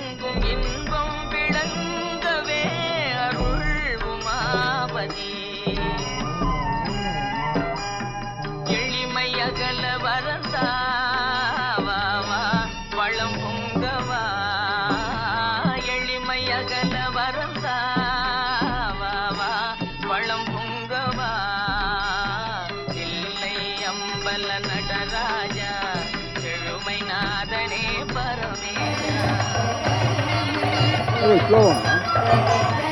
எங்கும் இன்பம் விளங்கவே அருள் உமாபதி எளிமை அகல வரந்தாவா வளம் பொங்கவா. எளிமை அகல வரந்தாவா வளம் பொங்கவா. இல்லை அம்பல நடராஜா செழுமை நாதனே always blowing. Huh?